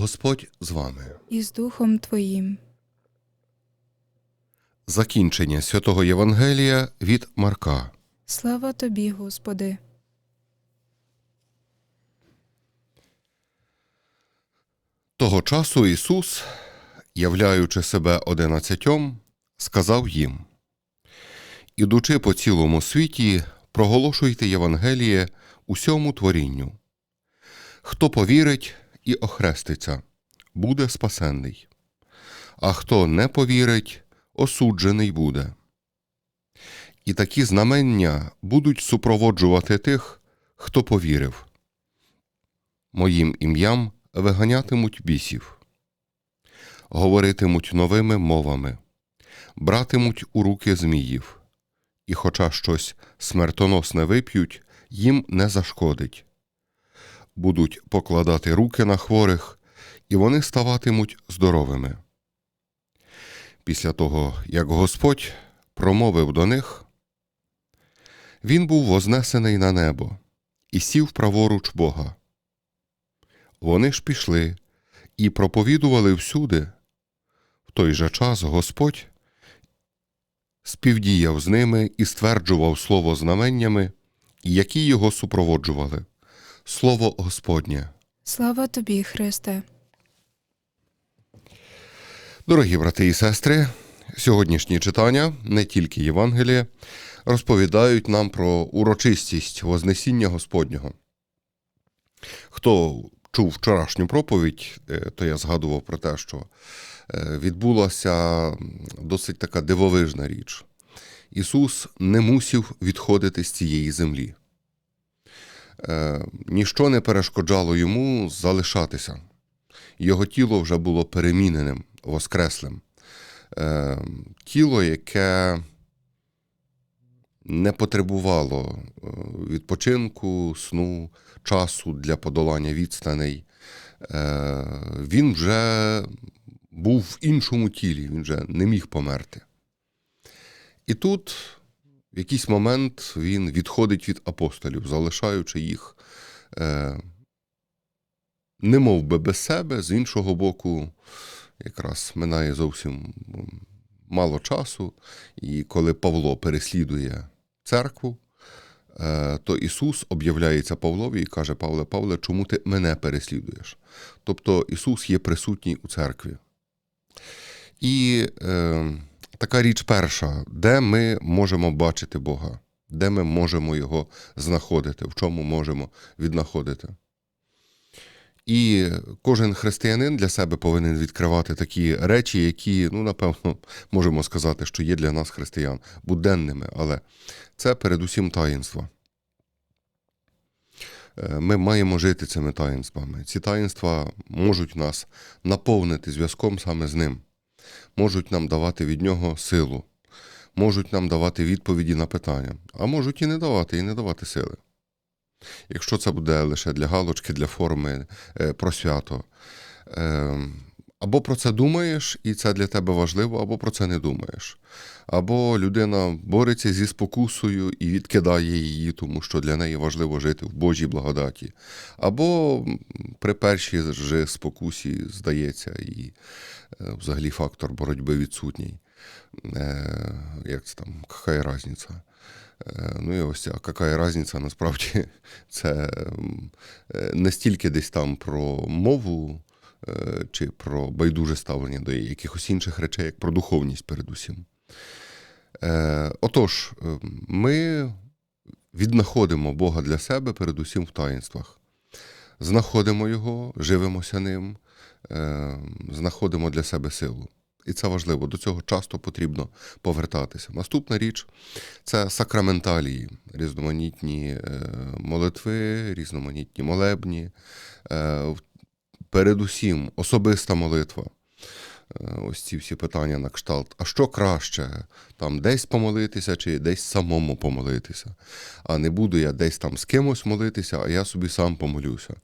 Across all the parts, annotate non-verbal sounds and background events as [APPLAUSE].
Господь з вами. і з Духом Твоїм. Закінчення святого Євангелія від Марка. Слава Тобі, Господи. Того часу Ісус, являючи себе одинадцятьом, сказав їм: Ідучи по цілому світі, проголошуйте Євангеліє усьому творінню. Хто повірить і охреститься, буде спасенний, а хто не повірить, осуджений буде. І такі знамення будуть супроводжувати тих, хто повірив. Моїм ім'ям виганятимуть бісів, говоритимуть новими мовами, братимуть у руки зміїв, і, хоча щось смертоносне вип'ють, їм не зашкодить. Будуть покладати руки на хворих, і вони ставатимуть здоровими. Після того, як Господь промовив до них, він був вознесений на небо і сів праворуч Бога. Вони ж пішли і проповідували всюди. В той же час Господь співдіяв з ними і стверджував слово знаменнями, які його супроводжували. Слово Господнє. Слава Тобі, Христе. Дорогі брати і сестри, сьогоднішні читання, не тільки Євангеліє, розповідають нам про урочистість Вознесіння Господнього. Хто чув вчорашню проповідь, е, то я згадував про те, що е, відбулася досить така дивовижна річ. Ісус не мусів відходити з цієї землі. Е, Ніщо не перешкоджало йому залишатися. Його тіло вже було переміненим, воскреслим. Е, Тіло, яке не потребувало е, відпочинку, сну, часу для подолання відстаней. Е, Він вже був в іншому тілі, він вже не міг померти. І тут, в якийсь момент, він відходить від апостолів, залишаючи їх е, не мов би без себе, з іншого боку, якраз минає зовсім мало часу, і коли Павло переслідує церкву, е, то Ісус об'являється Павлові і каже: Павле, Павле, чому ти мене переслідуєш? Тобто Ісус є присутній у церкві. І е, така річ перша, де ми можемо бачити Бога, де ми можемо Його знаходити, в чому можемо віднаходити. І кожен християнин для себе повинен відкривати такі речі, які, ну, напевно, можемо сказати, що є для нас християн буденними, але це передусім таїнства. Е, Ми маємо жити цими таїнствами. Ці таїнства можуть нас наповнити зв'язком саме з ним, можуть нам давати від нього силу, можуть нам давати відповіді на питання, а можуть і не давати, і не давати сили. Якщо це буде лише для галочки, для форми, е, про свято. Або про це думаєш, і це для тебе важливо, або про це не думаєш. Або людина бореться зі спокусою і відкидає її, тому що для неї важливо жити в Божій благодаті. Або при першій же спокусі здається, і е, взагалі фактор боротьби відсутній. Е, Як це там, яка різниця? Е, Ну і ось яка різниця, насправді [LAUGHS] це м, е, не стільки десь там про мову чи про байдуже ставлення до якихось інших речей, як про духовність передусім. Е, Отож, е, ми віднаходимо Бога для себе передусім в таїнствах. Знаходимо Його, живемося ним, е, знаходимо для себе силу. І це важливо, до цього часто потрібно повертатися. Наступна річ це сакраменталії, різноманітні е, молитви, різноманітні молебні. Е, Передусім, особиста молитва. Е, Ось ці всі питання на кшталт. А що краще? Там десь помолитися чи десь самому помолитися? А не буду я десь там з кимось молитися, а я собі сам помолюся.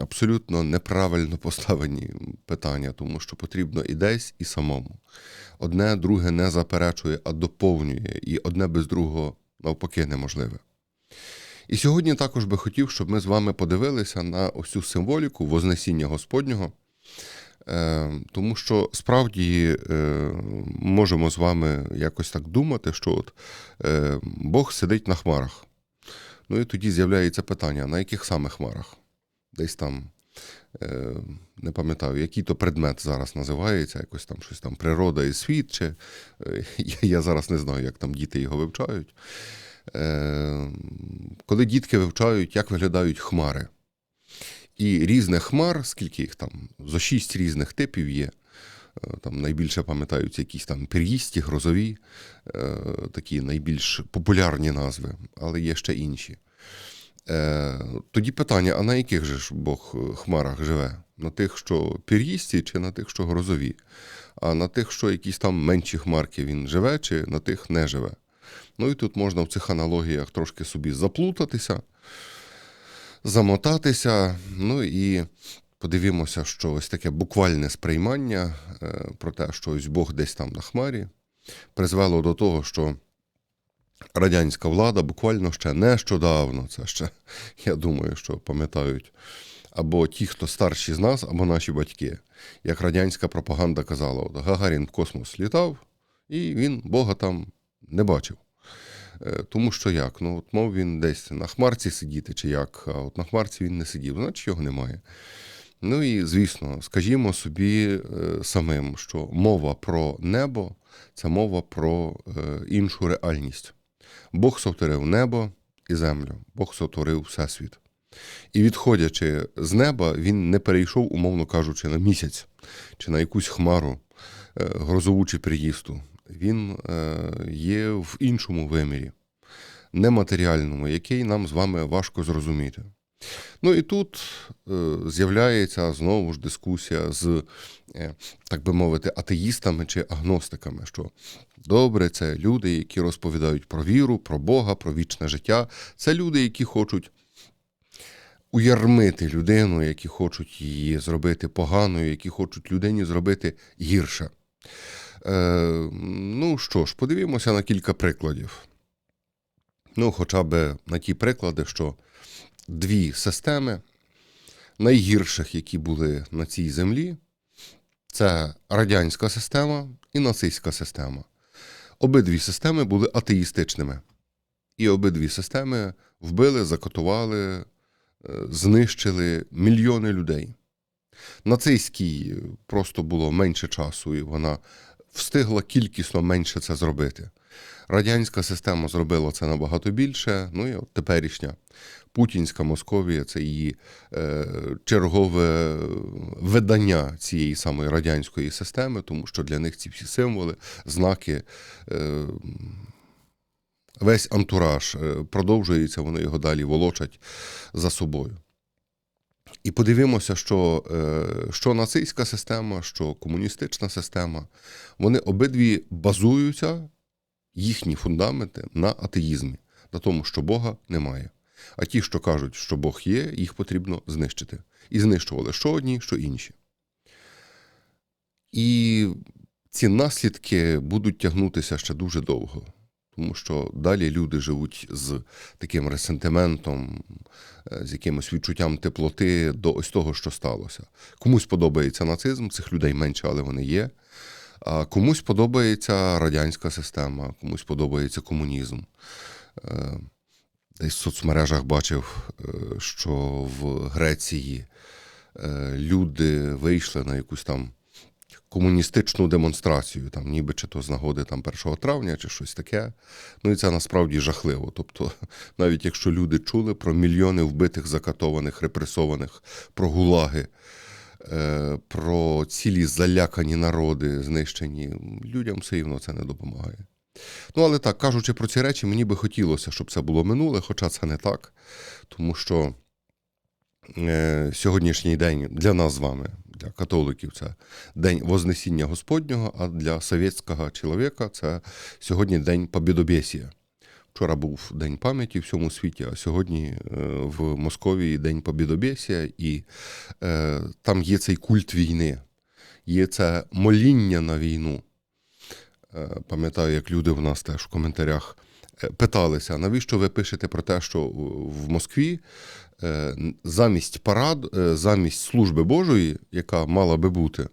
Абсолютно неправильно поставлені питання, тому що потрібно і десь, і самому. Одне друге не заперечує, а доповнює, і одне без другого навпаки неможливе. І сьогодні також би хотів, щоб ми з вами подивилися на ось символіку Вознесіння Господнього, Е, Тому що справді е, можемо з вами якось так думати, що от е, Бог сидить на хмарах. Ну і тоді з'являється питання: на яких саме хмарах? Десь там, не пам'ятаю, який то предмет зараз називається, якось там щось там природа і світ, чи [LAUGHS] я зараз не знаю, як там діти його вивчають. Е, Коли дітки вивчають, як виглядають хмари. І різних хмар, скільки їх там, зо шість різних типів є. Е, Там найбільше пам'ятаються якісь там пір'їсті, грозові, е, такі найбільш популярні назви, але є ще інші. Тоді питання: а на яких же ж Бог хмарах живе? На тих, що пір'їсті, чи на тих, що грозові? А на тих, що якісь там менші хмарки він живе, чи на тих не живе? Ну і тут можна в цих аналогіях трошки собі заплутатися, замотатися. Ну і подивімося, що ось таке буквальне сприймання е, про те, що ось Бог десь там на хмарі, призвело до того, що радянська влада буквально ще нещодавно, це ще, [LAUGHS] я думаю, що пам'ятають, або ті, хто старші з нас, або наші батьки. Як радянська пропаганда казала, от Гагарін в космос літав, і він Бога там не бачив. Е, Тому що як? Ну, от мов він десь на хмарці сидіти, чи як, а от на хмарці він не сидів, значить його немає. Ну і звісно, скажімо собі е, самим, що мова про небо це мова про е, іншу реальність. Бог сотворив небо і землю, Бог сотворив всесвіт. І відходячи з неба, він не перейшов, умовно кажучи, на місяць чи на якусь хмару грозову чи приїсту. Він е, є в іншому вимірі, нематеріальному, який нам з вами важко зрозуміти. Ну і тут е, з'являється знову ж дискусія з, е, так би мовити, атеїстами чи агностиками, що добре, це люди, які розповідають про віру, про Бога, про вічне життя. Це люди, які хочуть уярмити людину, які хочуть її зробити поганою, які хочуть людині зробити гірше. Е, ну що ж, подивімося на кілька прикладів. Ну, хоча б на ті приклади, що дві системи найгірших, які були на цій землі, це радянська система і нацистська система. Обидві системи були атеїстичними. І обидві системи вбили, закатували, е, знищили мільйони людей. Нацистській просто було менше часу, і вона встигла кількісно менше це зробити. Радянська система зробила це набагато більше. Ну і от теперішня Путінська Московія це її е, чергове видання цієї самої радянської системи, тому що для них ці всі символи, знаки, е, весь антураж е, продовжується, вони його далі волочать за собою. І подивимося, що, е, що нацистська система, що комуністична система, вони обидві базуються, їхні фундаменти на атеїзмі, на тому, що Бога немає. А ті, що кажуть, що Бог є, їх потрібно знищити. І знищували що одні, що інші. І ці наслідки будуть тягнутися ще дуже довго. Тому що далі люди живуть з таким ресентиментом, е, з якимось відчуттям теплоти до ось того, що сталося. Комусь подобається нацизм, цих людей менше, але вони є. А комусь подобається радянська система, комусь подобається комунізм. Е, Десь в соцмережах бачив, е, що в Греції люди вийшли на якусь там комуністичну демонстрацію, там, ніби чи то з нагоди там 1 травня, чи щось таке. Ну і це насправді жахливо. Тобто, [LAUGHS] навіть якщо люди чули про мільйони вбитих, закатованих, репресованих, про гулаги, е, про цілі залякані народи, знищені, людям все рівно це не допомагає. Ну, але так, кажучи про ці речі, мені би хотілося, щоб це було минуле, хоча це не так. Тому що сьогоднішній день для нас з вами, для католиків, це день Вознесіння Господнього, а для совєтського чоловіка це сьогодні день Побідобєсія. Вчора був День пам'яті в всьому світі, а сьогодні е, в Московії День Побідобєсія, і е, там є цей культ війни, є це моління на війну. Е, Пам'ятаю, як люди в нас теж в коментарях е, питалися, навіщо ви пишете про те, що в Москві е, замість парад, е, замість служби Божої, яка мала би бути,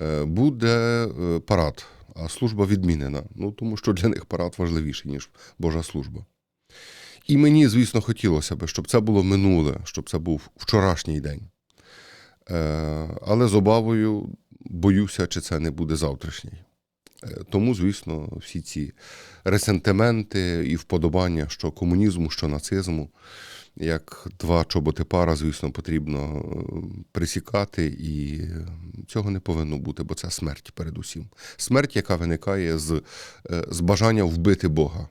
е, буде е, парад, а служба відмінена. Ну, тому що для них парад важливіший, ніж Божа служба. І мені, звісно, хотілося б, щоб це було минуле, щоб це був вчорашній день. Е, Але з обавою боюся, чи це не буде завтрашній. Тому, звісно, всі ці ресентименти і вподобання, що комунізму, що нацизму, як два чоботи пара, звісно, потрібно е, присікати, і цього не повинно бути, бо це смерть передусім. Смерть, яка виникає з, е, з бажання вбити Бога.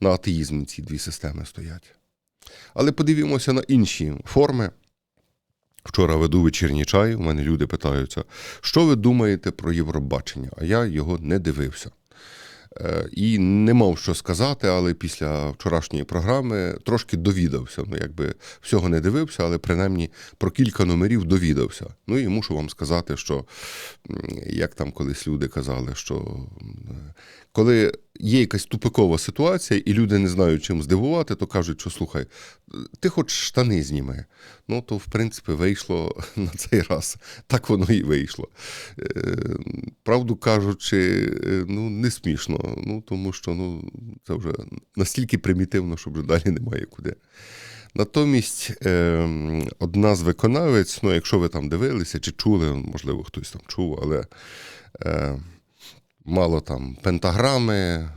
На атеїзмі ці дві системи стоять. Але подивімося на інші форми. Вчора веду вечірній чай, у мене люди питаються, що ви думаєте про Євробачення? А я його не дивився. Е, І не мав що сказати, але після вчорашньої програми трошки довідався. Ну, якби всього не дивився, але принаймні про кілька номерів довідався. Ну і мушу вам сказати, що як там колись люди казали, що коли є якась тупикова ситуація, і люди не знають, чим здивувати, то кажуть, що слухай, ти хоч штани зніми. Ну, то, в принципі, вийшло [LAUGHS] на цей раз. Так воно і вийшло. Правду кажучи, е, ну, не смішно, ну, тому що ну, це вже настільки примітивно, що вже далі немає куди. Натомість е, одна з виконавець, ну, якщо ви там дивилися чи чули, можливо, хтось там чув, але е, мало там пентаграми.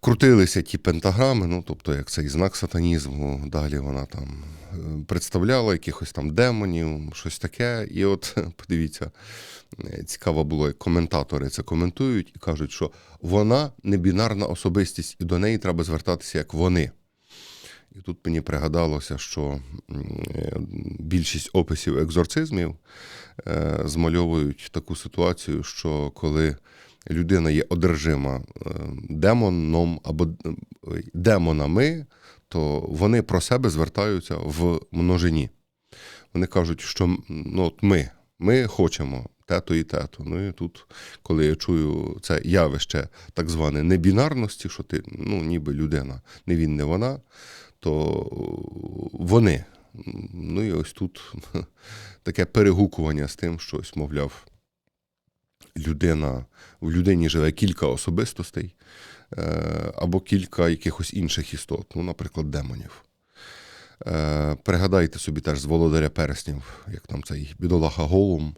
Крутилися ті пентаграми, ну тобто як цей знак сатанізму. Далі вона там е, представляла якихось там демонів, щось таке. І от [LAUGHS] подивіться, е, цікаво було, як коментатори це коментують і кажуть, що вона не бінарна особистість, і до неї треба звертатися як вони. І тут мені пригадалося, що е, більшість описів екзорцизмів змальовують таку ситуацію, що коли людина є одержима е, демоном або е, демонами, то вони про себе звертаються в множині. Вони кажуть, що ну, от ми, ми хочемо тето і тето. Ну і тут, коли я чую це явище так зване небінарності, що ти ну, ніби людина, не він, не вона, то вони. Ну і ось тут [LAUGHS] таке перегукування з тим, що ось, мовляв, людина, в людині живе кілька особистостей е, або кілька якихось інших істот, ну, наприклад, демонів. Е, Пригадайте собі теж з володаря перснів, як там цей бідолаха Голум,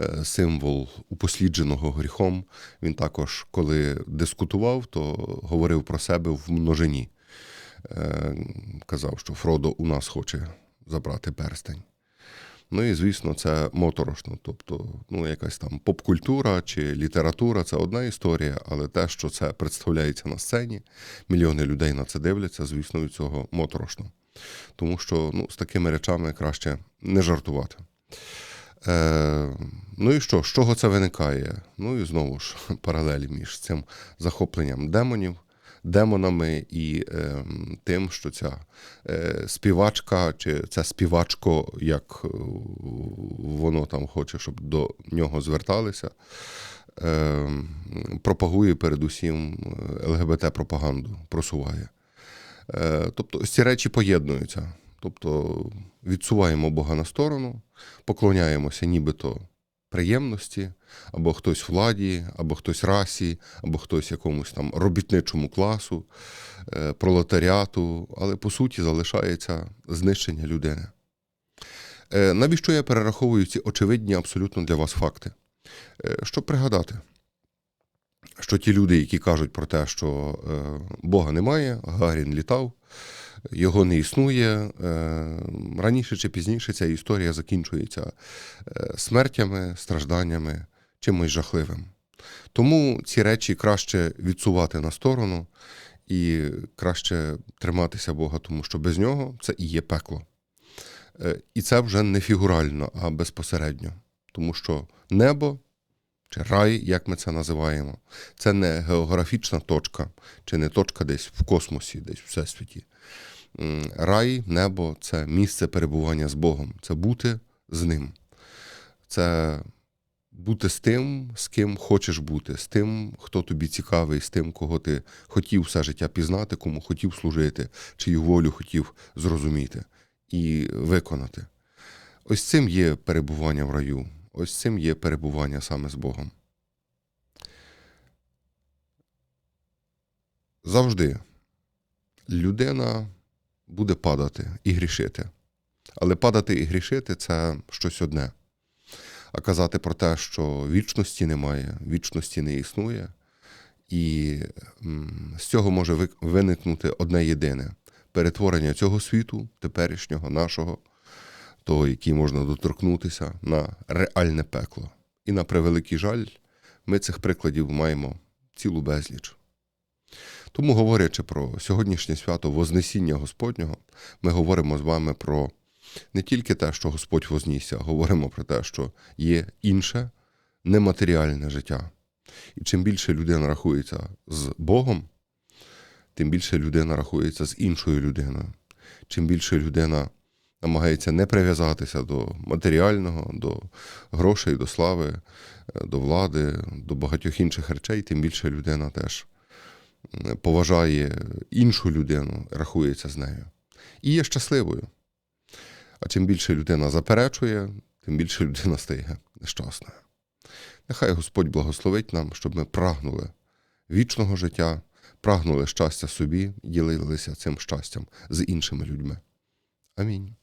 е, символ упослідженого гріхом. Він також, коли дискутував, то говорив про себе в множині. Казав, що Фродо у нас хоче забрати перстень. Ну і звісно, це моторошно. Тобто, ну, якась там поп-культура чи література це одна історія, але те, що це представляється на сцені, мільйони людей на це дивляться, звісно, від цього моторошно. Тому що ну, з такими речами краще не жартувати. Е, ну і що? З чого це виникає? Ну і знову ж [LAUGHS] паралелі між цим захопленням демонів, демонами і е, тим, що ця е, співачка, чи це співачко, як е, воно там хоче, щоб до нього зверталися, е, пропагує передусім ЛГБТ-пропаганду, просуває. Е, Тобто ці речі поєднуються. Тобто відсуваємо Бога на сторону, поклоняємося нібито приємності, або хтось владі, або хтось расі, або хтось якомусь там робітничому класу, е, пролетаріату, але по суті залишається знищення людини. Е, Навіщо я перераховую ці очевидні абсолютно для вас факти? Е, Щоб пригадати, що ті люди, які кажуть про те, що е, Бога немає, Гагарін літав, його не існує. е, Раніше чи пізніше ця історія закінчується е, смертями, стражданнями, чимось жахливим. Тому ці речі краще відсувати на сторону і краще триматися Бога, тому що без нього це і є пекло. І це вже не фігурально, а безпосередньо. Тому що небо чи рай, як ми це називаємо, це не географічна точка, чи не точка десь в космосі, десь в всесвіті. Рай, небо це місце перебування з Богом, це бути з ним. Це бути з тим, з ким хочеш бути, з тим, хто тобі цікавий, з тим, кого ти хотів все життя пізнати, кому хотів служити, чию волю хотів зрозуміти і виконати. Ось цим є перебування в раю, ось цим є перебування саме з Богом. Завжди людина буде падати і грішити. Але падати і грішити це щось одне. А казати про те, що вічності немає, вічності не існує, і з цього може виникнути одне єдине перетворення цього світу, теперішнього, нашого, того, який можна доторкнутися, на реальне пекло. І на превеликий жаль, ми цих прикладів маємо цілу безліч. Тому, говорячи про сьогоднішнє свято Вознесіння Господнього, ми говоримо з вами про не тільки те, що Господь вознісся, говоримо про те, що є інше нематеріальне життя. І чим більше людина рахується з Богом, тим більше людина рахується з іншою людиною. Чим більше людина намагається не прив'язатися до матеріального, до грошей, до слави, е, до влади, до багатьох інших речей, тим більше людина теж поважає іншу людину, рахується з нею. І є щасливою. А чим більше людина заперечує, тим більше людина стає нещасною. Нехай Господь благословить нам, щоб ми прагнули вічного життя, прагнули щастя собі ділилися цим щастям з іншими людьми. Амінь.